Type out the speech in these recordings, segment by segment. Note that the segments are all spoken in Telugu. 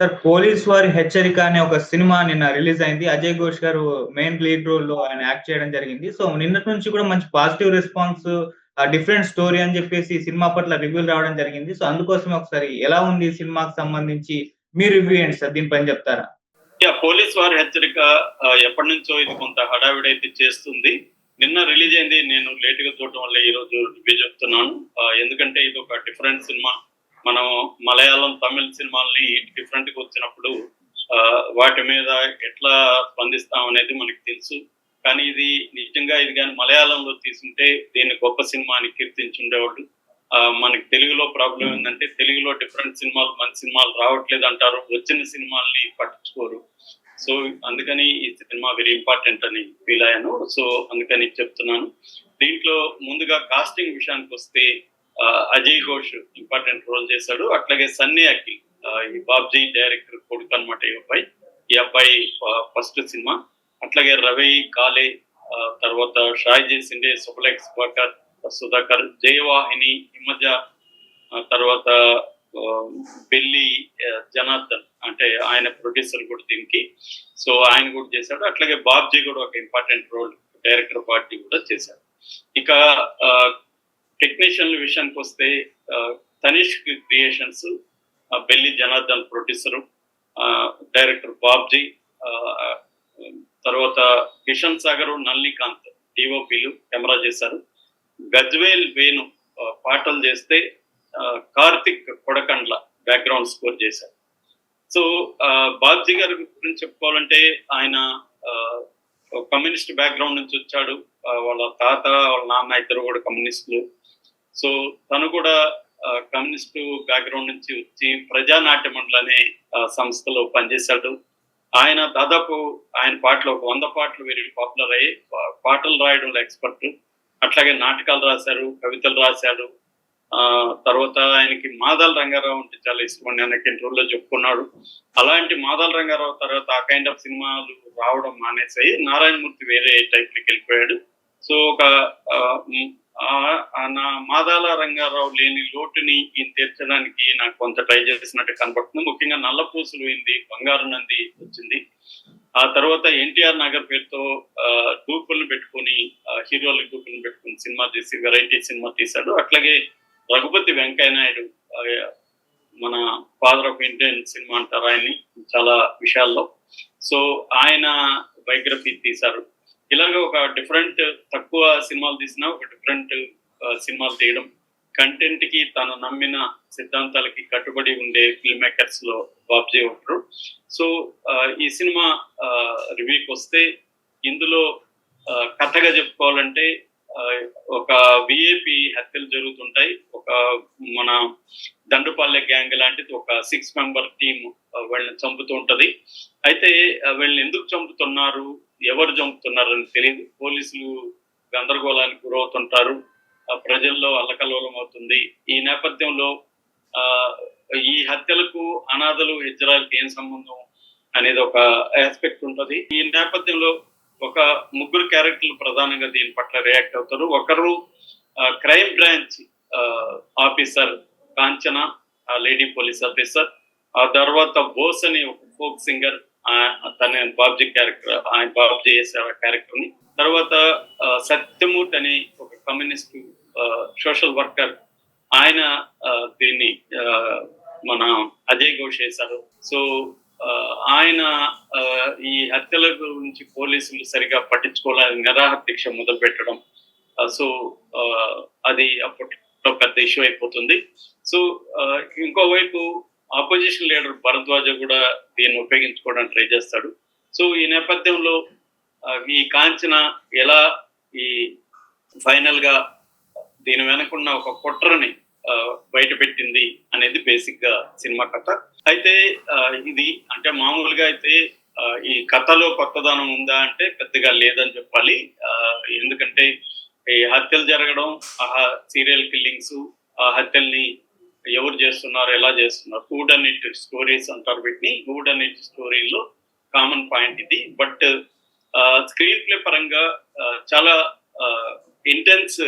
సార్ పోలీస్ వారి హెచ్చరిక అనే ఒక సినిమా నిన్న రిలీజ్ అయింది. అజయ్ ఘోష్ గారు మెయిన్ లీడ్ రోల్లో ఆయన యాక్ట్ చేయడం జరిగింది. సో నిన్నటి నుంచి కూడా మంచి పాజిటివ్ రెస్పాన్స్ డిఫరెంట్ స్టోరీ అని చెప్పేసి సినిమా పట్ల రివ్యూలు రావడం జరిగింది. సో అందుకోసమే ఒకసారి ఎలా ఉంది ఈ సినిమాకి సంబంధించి మీ రివ్యూ ఏంటి సార్? దీనిపైన చెప్తారా? యా పోలీస్ వారి హెచ్చరిక ఎప్పటి నుంచో ఇది కొంత హడావిడి అయితే చేస్తుంది. నిన్న రిలీజ్ అయింది. నేను లేట్గా చూడటం వల్ల ఈ రోజు రివ్యూ చెప్తున్నాను. ఎందుకంటే ఇది ఒక డిఫరెంట్ సినిమా. మనం మలయాళం తమిళ సినిమాల్ని డిఫరెంట్గా వచ్చినప్పుడు ఆ, వాటి మీద ఎట్లా స్పందిస్తాం అనేది మనకి తెలుసు. కానీ ఇది నిజంగా ఇది కానీ మలయాళంలో తీసుంటే దీన్ని గొప్ప సినిమా అని కీర్తించుండేవాళ్ళు ఆ, మనకి తెలుగులో ప్రాబ్లం ఏంటంటే తెలుగులో డిఫరెంట్ సినిమాలు మంచి సినిమాలు రావట్లేదు అంటారు. వచ్చిన సినిమాల్ని పట్టించుకోరు. సో అందుకని ఈ సినిమా వెరీ ఇంపార్టెంట్ అని ఫీల్ అయ్యాను. సో అందుకని చెప్తున్నాను. దీంట్లో ముందుగా కాస్టింగ్ విషయానికి వస్తే అజయ్ ఘోష్ ఇంపార్టెంట్ రోల్ చేశాడు. అట్లాగే సన్నీ అఖిల్ ఈ బాబ్జీ డైరెక్టర్ కొడుకు అనమాట ఈ అబ్బాయి. ఈ అబ్బాయి ఫస్ట్ సినిమా. అట్లాగే రవి కాలే తర్వాత షాయిజీ సిండే సుబలెక్స్ బకర్ సుధాకర్ జయవాహిని హిమజ తర్వాత ఆ, బెల్లి జనార్దన్ అంటే ఆయన ప్రొడ్యూసర్ కూడా దీనికి. సో ఆయన కూడా చేశాడు. అట్లాగే బాబ్జీ కూడా ఒక ఇంపార్టెంట్ రోల్ డైరెక్టర్ పార్టీ కూడా చేశాడు. ఇక టెక్నీషియన్ల విషయానికి వస్తే Tanishk creations Belli Janardhan producer director Babji తర్వాత కిషన్ సాగర్ నల్లికాంత్ డిఓపిలు కెమెరా చేశారు. గజ్వేల్ వేణు పాటలు చేస్తే కార్తిక్ కొడకండ్ల బ్యాక్గ్రౌండ్ స్కోర్ చేశారు. సో బాబ్జీ గారి గురించి చెప్పుకోవాలంటే ఆయన కమ్యూనిస్ట్ బ్యాక్గ్రౌండ్ నుంచి వచ్చాడు. వాళ్ళ తాత వాళ్ళ నాన్న ఇద్దరు కూడా కమ్యూనిస్టులు. సో తను కూడా ఆ, కమ్యూనిస్టు బ్యాక్గ్రౌండ్ నుంచి వచ్చి ప్రజానాట్య మండలి అనే సంస్థలో పనిచేశాడు. ఆయన దాదాపు ఆయన పాటలు ఒక వంద పాటలు వెరీ పాపులర్ అయ్యి పాటలు రాయడంలో ఎక్స్పర్ట్. అట్లాగే నాటకాలు రాశారు కవితలు రాశాడు ఆ తర్వాత ఆయనకి మాదాల రంగారావు అంటే చాలా ఇష్టం అని ఆయనకి ఇంటర్వ్యూలో చెప్పుకున్నాడు. అలాంటి మాదాల రంగారావు తర్వాత ఆ కైండ్ ఆఫ్ సినిమాలు రావడం మానేసాయి నారాయణమూర్తి వేరే టైప్లోకి వెళ్ళిపోయాడు. సో ఒక నా మాదాల రంగారావు లేని లోటుని ఈయన తీర్చడానికి నాకు కొంత ట్రై చేసినట్టు కనబడుతుంది ముఖ్యంగా నల్లపూసలు పోయింది బంగారు నంది వచ్చింది. ఆ తర్వాత ఎన్టీఆర్ నగర్ పేరుతో ఆ, డూపుల్ని పెట్టుకొని హీరోల డూపుల్ని పెట్టుకొని సినిమా తీసి వెరైటీ సినిమా తీశాడు. అట్లాగే రఘుపతి వెంకయ్య నాయుడు మన ఫాదర్ ఆఫ్ ఇండియన్ సినిమా అంటారు ఆయన్ని చాలా విషయాల్లో. సో ఆయన బయోగ్రఫీ తీశారు. ఇలాగ ఒక డిఫరెంట్ తక్కువ సినిమాలు తీసినా ఒక డిఫరెంట్ సినిమాలు తీయడం. కంటెంట్కి తను నమ్మిన సిద్ధాంతాలకి కట్టుబడి ఉండే ఫిల్మ్ మేకర్స్లో బాబ్జీ ఉంటారు. సో ఈ సినిమా రివ్యూకి వస్తే ఇందులో కథగా చెప్పుకోవాలంటే ఒక విఏపి హత్యలు జరుగుతుంటాయి. ఒక మన దండుపాలె గ్యాంగ్ లాంటిది ఒక సిక్స్ మెంబర్ టీమ్ వీళ్ళని చంపుతూ ఉంటది అయితే వీళ్ళని ఎందుకు చంపుతున్నారు? ఎవరు చంపుతున్నారు అని తెలియదు పోలీసులు గందరగోళానికి గురవుతుంటారు. ప్రజల్లో అల్లకల్లోలం అవుతుంది. ఈ నేపథ్యంలో ఆ ఈ హత్యలకు అనాథలు హెచ్చరాలకు ఏం సంబంధం అనేది ఒక ఆస్పెక్ట్ ఉంటది. ఈ నేపథ్యంలో ఒక ముగ్గురు క్యారెక్టర్లు ప్రధానంగా దీని పట్ల రియాక్ట్ అవుతారు. ఒకరు crime branch officer Kanchana lady police officer. ఆ తర్వాత బోస్ అని ఒక ఫోక్ సింగర్ తన బాబ్జీ క్యారెక్టర్ ఆయన బాబ్జీ చేసే ఆ క్యారెక్టర్ని తర్వాత సత్యమూర్తి అని ఒక కమ్యూనిస్ట్ సోషల్ వర్కర్ ఆయన దీన్ని మన అజయ్ ఘోష్ చేశారు. సో ఆయన ఈ హత్యల గురించి పోలీసులు సరిగా పట్టించుకోవాలని నిరాహార దీక్ష మొదలు పెట్టడం సో అది అప్పట్లో పెద్ద ఇష్యూ అయిపోతుంది. సో ఇంకోవైపు ఆపోజిషన్ లీడర్ భరద్వాజ కూడా దీన్ని ఉపయోగించుకోవడానికి ట్రై చేస్తాడు. సో ఈ నేపథ్యంలో ఈ కాంచన ఎలా ఈ ఫైనల్గా దీని వెనకున్న ఒక కుట్రని బయట పెట్టింది అనేది బేసిక్గా సినిమా కథ. అయితే ఇది అంటే మామూలుగా అయితే ఈ కథలో కొత్తదనం ఉందా అంటే పెద్దగా లేదని చెప్పాలి. ఎందుకంటే ఈ హత్యలు జరగడం ఆ సీరియల్ కిల్లింగ్స్ ఆ హత్యల్ని ఎవరు చేస్తున్నారు ఎలా చేస్తున్నారు హూడ్ అండ్ ఇట్ స్టోరీస్ అంటారు వీటిని. హూడ్ అండ్ ఇట్ స్టోరీలో కామన్ పాయింట్ ఇది. బట్ స్క్రీన్ ప్లే పరంగా చాలా ఇంటెన్స్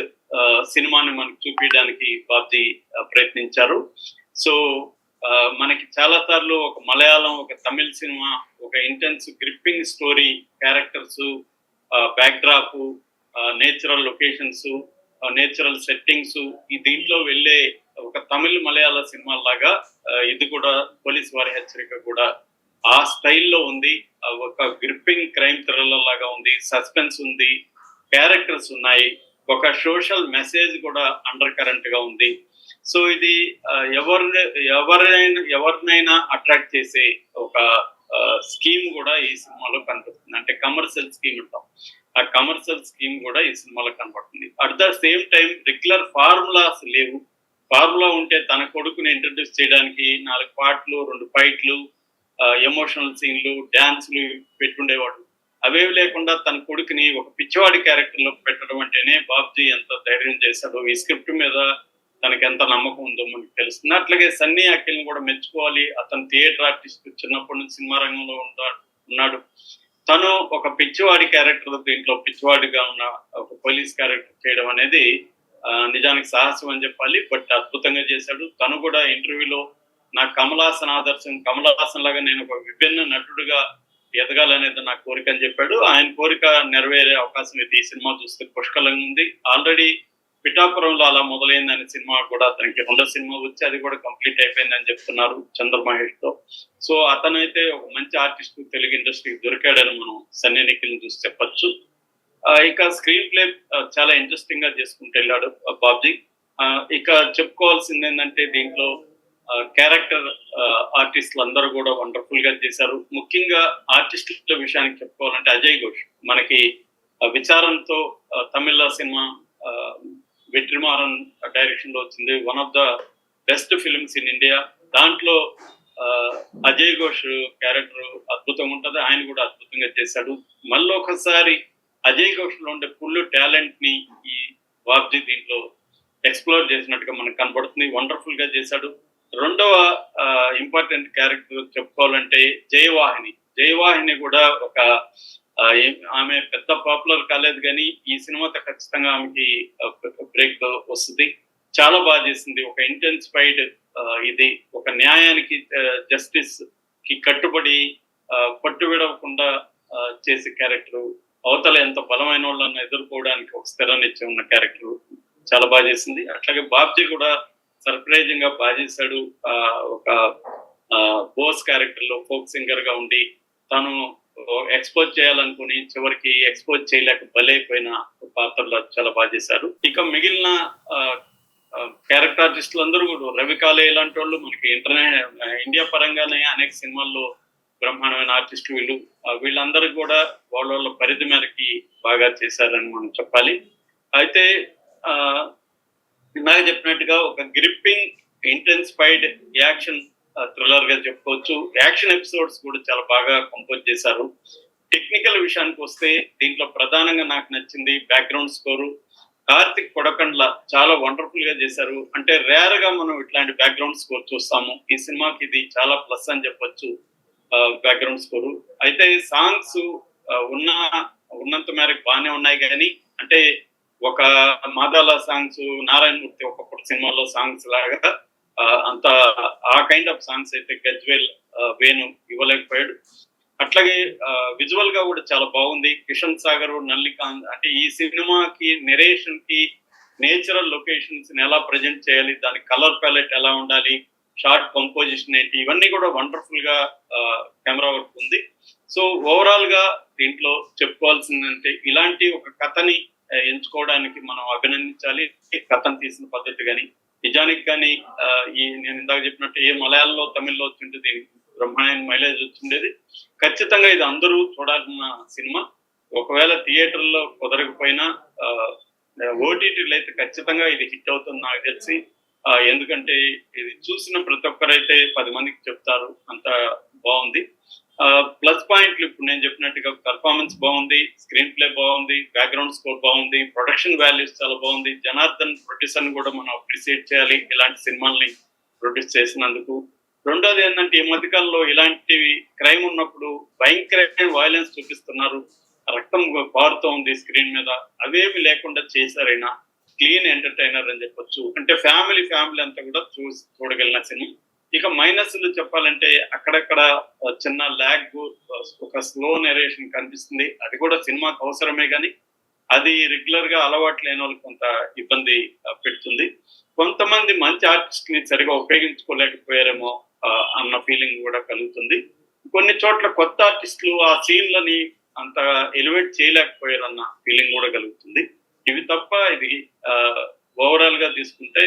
సినిమాని మనకు చూపించడానికి బాబ్జీ ప్రయత్నించారు. సో ఆ, మనకి చాలా సార్లు ఒక మలయాళం ఒక తమిళ సినిమా ఒక intense gripping story characters backdrop natural locations natural settings ఈ దీంట్లో వెళ్ళే ఒక తమిళ మలయాళ సినిమా లాగా ఇది కూడా పోలీస్ వారి హెచ్చరిక కూడా ఆ స్టైల్లో ఉంది. ఒక గ్రిప్పింగ్ క్రైమ్ థ్రిల్లర్ లాగా ఉంది. సస్పెన్స్ ఉంది. క్యారెక్టర్స్ ఉన్నాయి. ఒక సోషల్ మెసేజ్ కూడా అండర్ కరెంట్గా ఉంది. సో ఇది ఎవరి ఎవరైనా ఎవరినైనా అట్రాక్ట్ చేసే ఒక స్కీమ్ కూడా ఈ సినిమాలో కనపడుతుంది. అంటే కమర్షియల్ స్కీమ్ అంటాం. ఆ కమర్షియల్ స్కీమ్ కూడా ఈ సినిమాలో కనపడుతుంది. At the same time regular formulas లేవు. ఫార్ములా ఉంటే తన కొడుకుని ఇంట్రడ్యూస్ చేయడానికి నాలుగు పాటలు రెండు ఫైట్లు ఎమోషనల్ సీన్లు డ్యాన్స్లు పెట్టుండేవాడు. అవేవి లేకుండా తన కొడుకుని ఒక పిచ్చివాడి క్యారెక్టర్లో పెట్టడం అంటేనే బాబ్జీ ఎంత ధైర్యం చేశాడు ఈ స్క్రిప్ట్ మీద తనకి ఎంత నమ్మకం ఉందో మనకు తెలుస్తుంది. అట్లాగే సన్నీ అఖిల్ని కూడా మెచ్చుకోవాలి. అతను థియేటర్ ఆర్టిస్ట్ చిన్నప్పటి నుంచి సినిమా రంగంలో ఉన్నాడు ఉన్నాడు. తను ఒక పిచ్చివాడి క్యారెక్టర్ దీంట్లో పిచ్చివాడిగా ఉన్న ఒక పోలీస్ క్యారెక్టర్ చేయడం అనేది నిజానికి సాహసం అని చెప్పాలి. బట్ అద్భుతంగా చేశాడు. తను కూడా ఇంటర్వ్యూలో నా కమలాసన్ ఆదర్శం కమలాసన్ లాగా నేను ఒక విభిన్న నటుడుగా ఎదగాలనేది నా కోరిక అని చెప్పాడు. ఆయన కోరిక నెరవేరే అవకాశం ఇది ఈ సినిమా చూస్తే పుష్కలంగా ఉంది. ఆల్రెడీ పిఠాపురంలో అలా మొదలైందని సినిమా కూడా అతనికి రెండో సినిమా వచ్చి అది కూడా కంప్లీట్ అయిపోయిందని చెప్తున్నారు చంద్ర మహేష్తో సో అతనైతే ఒక మంచి ఆర్టిస్ట్ తెలుగు ఇండస్ట్రీకి దొరికాడని మనం సన్నీ నిఖిల్ని చూసి చెప్పొచ్చు. ఇక స్క్రీన్ ప్లే చాలా ఇంట్రెస్టింగ్గా చేసుకుంటూ వెళ్ళాడు బాబ్జీ. ఇక చెప్పుకోవాల్సింది ఏంటంటే దీంట్లో క్యారెక్టర్ ఆర్టిస్టులు అందరూ కూడా వండర్ఫుల్గా చేశారు. ముఖ్యంగా ఆర్టిస్టుల విషయానికి చెప్పుకోవాలంటే అజయ్ ఘోష్. మనకి విచారంతో తమిళ సినిమా వెట్రిమారన్ డైరెక్షన్లో వచ్చింది. One of the best films in India దాంట్లో అజయ్ ఘోష్ క్యారెక్టర్ అద్భుతంగా ఉంటుంది. ఆయన కూడా అద్భుతంగా చేశాడు. మళ్ళీ ఒకసారి అజయ్ ఘోష్లో ఉండే ఫుల్ టాలెంట్ని ఈ వాబ్జీ దీంట్లో ఎక్స్ప్లోర్ చేసినట్టుగా మనకు కనబడుతుంది. వండర్ఫుల్గా చేశాడు. రెండవ ఇంపార్టెంట్ క్యారెక్టర్ చెప్పుకోవాలంటే జయవాహిని. జయవాహిని కూడా ఒక ఆమె పెద్ద పాపులర్ కాలేదు కానీ ఈ సినిమాతో ఖచ్చితంగా ఆమెకి బ్రేక్ వస్తుంది. చాలా బాగా చేసింది. ఒక ఇంటెన్సిఫైడ్ ఇది ఒక న్యాయానికి జస్టిస్కి కట్టుబడి ఆ, పట్టు విడవకుండా చేసే క్యారెక్టర్ అవతల ఎంత బలమైన వాళ్ళని ఎదుర్కోవడానికి ఒక స్థిరాన్నిచ్చి ఉన్న క్యారెక్టర్ చాలా బాగా చేసింది. అట్లాగే బాబ్జీ కూడా సర్ప్రైజింగ్గా బాధిస్తాడు ఒక బోస్ క్యారెక్టర్లో ఫోక్ సింగర్గా ఉండి తను ఎక్స్పోజ్ చేయాలనుకుని చివరికి ఎక్స్పోజ్ చేయలేక బలైపోయిన పాత్రలో చాలా బాగా ఇక మిగిలిన క్యారెక్టర్ ఆర్టిస్టులు అందరూ కూడా రవి కాలే ఇలాంటి వాళ్ళు మనకి ఇంటర్నే ఇండియా పరంగానే అనేక సినిమాల్లో బ్రహ్మాండమైన ఆర్టిస్టులు వీళ్ళు. వీళ్ళందరూ కూడా వాళ్ళ వాళ్ళ పరిధి మేరకి బాగా చేశారని మనం చెప్పాలి. అయితే ఇందాక చెప్పినట్టుగా ఒక గ్రిప్పింగ్ ఇంటెన్స్ఫైడ్ యాక్షన్ థ్రిల్లర్గా చెప్పుకోవచ్చు. యాక్షన్ ఎపిసోడ్స్ కూడా చాలా బాగా కంపోజ్ చేశారు. టెక్నికల్ విషయానికి వస్తే దీంట్లో ప్రధానంగా నాకు నచ్చింది బ్యాక్గ్రౌండ్ స్కోరు కార్తిక్ కొడకండ్ల చాలా వండర్ఫుల్గా చేశారు. అంటే రేర్గా మనం ఇట్లాంటి బ్యాక్గ్రౌండ్ స్కోర్ చూస్తాము. ఈ సినిమాకి ఇది చాలా ప్లస్ అని చెప్పొచ్చు బ్యాక్గ్రౌండ్ స్కోరు అయితే సాంగ్స్ ఉన్న ఉన్నంత మేరకు బాగానే ఉన్నాయి కానీ అంటే ఒక మాదాల సాంగ్స్ నారాయణమూర్తి ఒకప్పుడు సినిమాలో సాంగ్స్ లాగా అంత ఆ కైండ్ ఆఫ్ సాంగ్స్ అయితే గజ్వేల్ వేణు ఇవ్వలేకపోయాడు. అట్లాగే విజువల్గా కూడా చాలా బాగుంది. కిషన్ సాగర్ నల్లికాంత్ అంటే ఈ సినిమాకి నెరేషన్కి నేచురల్ లొకేషన్స్ ఎలా ప్రజెంట్ చేయాలి దాని కలర్ ప్యాలెట్ ఎలా ఉండాలి షార్ట్ కంపోజిషన్ ఏంటి ఇవన్నీ కూడా వండర్ఫుల్గా కెమెరా వర్క్ ఉంది. సో ఓవరాల్గా దీంట్లో చెప్పుకోవాల్సిందంటే ఇలాంటి ఒక కథని ఎంచుకోవడానికి మనం అభినందించాలి. కథం తీసిన పద్ధతి కానీ నిజానికి కానీ ఈ నేను ఇందాక చెప్పినట్టు ఏ మలయాళంలో తమిళ్ళో వచ్చింటుంది బ్రహ్మాండ మైలేజ్ వచ్చిండేది. ఖచ్చితంగా ఇది అందరూ చూడాల్సిన సినిమా. ఒకవేళ థియేటర్లో కుదరకపోయినా ఓటీటీలో అయితే ఖచ్చితంగా ఇది హిట్ అవుతుంది నాకు తెలిసి. ఎందుకంటే ఇది చూసిన ప్రతి ఒక్కరైతే పది మందికి చెప్తారు అంత బాగుంది. ప్లస్ పాయింట్లు ఇప్పుడు నేను చెప్పినట్టుగా పర్ఫార్మెన్స్ బాగుంది స్క్రీన్ ప్లే బాగుంది బ్యాక్గ్రౌండ్ స్కోర్ బాగుంది ప్రొడక్షన్ వాల్యూస్ చాలా బాగుంది. జనార్దన్ ప్రొడ్యూసర్ కూడా మనం అప్రిసియేట్ చేయాలి ఇలాంటి సినిమాల్ని ప్రొడ్యూస్ చేసినందుకు. రెండోది ఏంటంటే ఈ మధ్యకాలంలో ఇలాంటివి క్రైమ్ ఉన్నప్పుడు భయంకరమైన వైలెన్స్ చూపిస్తున్నారు. రక్తం పారుతూ ఉంది స్క్రీన్ మీద. అవేమి లేకుండా చేశారైనా క్లీన్ ఎంటర్టైనర్ అని చెప్పొచ్చు. అంటే ఫ్యామిలీ ఫ్యామిలీ అంతా కూడా చూసి చూడగలిగిన సినిమా. ఇక మైనస్లు చెప్పాలంటే అక్కడక్కడ చిన్న ల్యాగ్ ఒక స్లో నెరేషన్ కనిపిస్తుంది. అది కూడా సినిమాకి అవసరమే కానీ అది రెగ్యులర్గా అలవాటు లేని వాళ్ళకి కొంత ఇబ్బంది పెడుతుంది. కొంతమంది మంచి ఆర్టిస్ట్ని సరిగా ఉపయోగించుకోలేకపోయారేమో అన్న ఫీలింగ్ కూడా కలుగుతుంది. కొన్ని చోట్ల కొత్త ఆర్టిస్టులు ఆ సీన్లని అంత ఎలివేట్ చేయలేకపోయారన్న ఫీలింగ్ కూడా కలుగుతుంది. ఇవి తప్ప ఇది ఓవరాల్గా తీసుకుంటే